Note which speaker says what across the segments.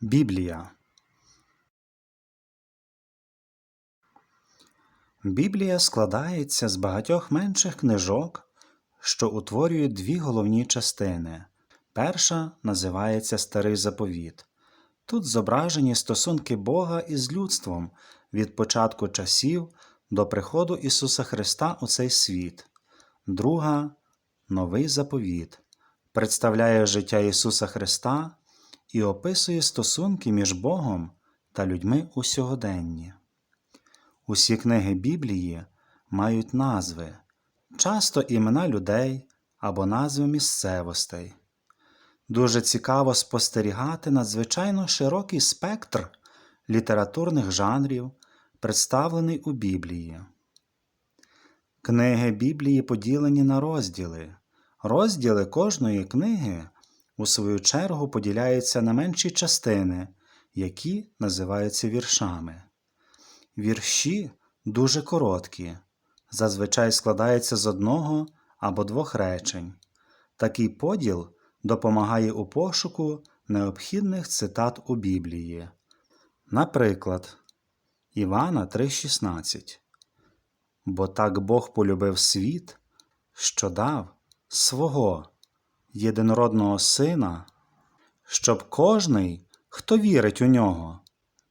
Speaker 1: Біблія Біблія складається з багатьох менших книжок, що утворюють дві головні частини. Перша називається Старий Заповіт. Тут зображені стосунки Бога із людством від початку часів до приходу Ісуса Христа у цей світ. Друга Новий заповіт представляє життя Ісуса Христа і описує стосунки між Богом та людьми у сьогоденні. Усі книги Біблії мають назви, часто імена людей або назви місцевостей. Дуже цікаво спостерігати надзвичайно широкий спектр літературних жанрів, представлений у Біблії. Книги Біблії поділені на розділи. Розділи кожної книги, у свою чергу, поділяються на менші частини, які називаються віршами. Вірші дуже короткі, зазвичай складаються з одного або двох речень. Такий поділ допомагає у пошуку необхідних цитат у Біблії. Наприклад, Івана 3,16 Бо так Бог полюбив світ, що дав свого єдинородного Сина, щоб кожний, хто вірить у нього,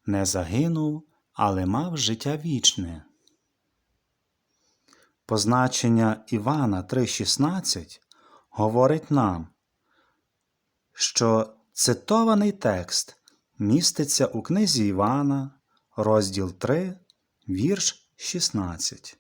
Speaker 1: не загинув, але мав життя вічне. Позначення Івана 3,16 говорить нам, що цитований текст міститься у книзі Івана, розділ 3, вірш 16.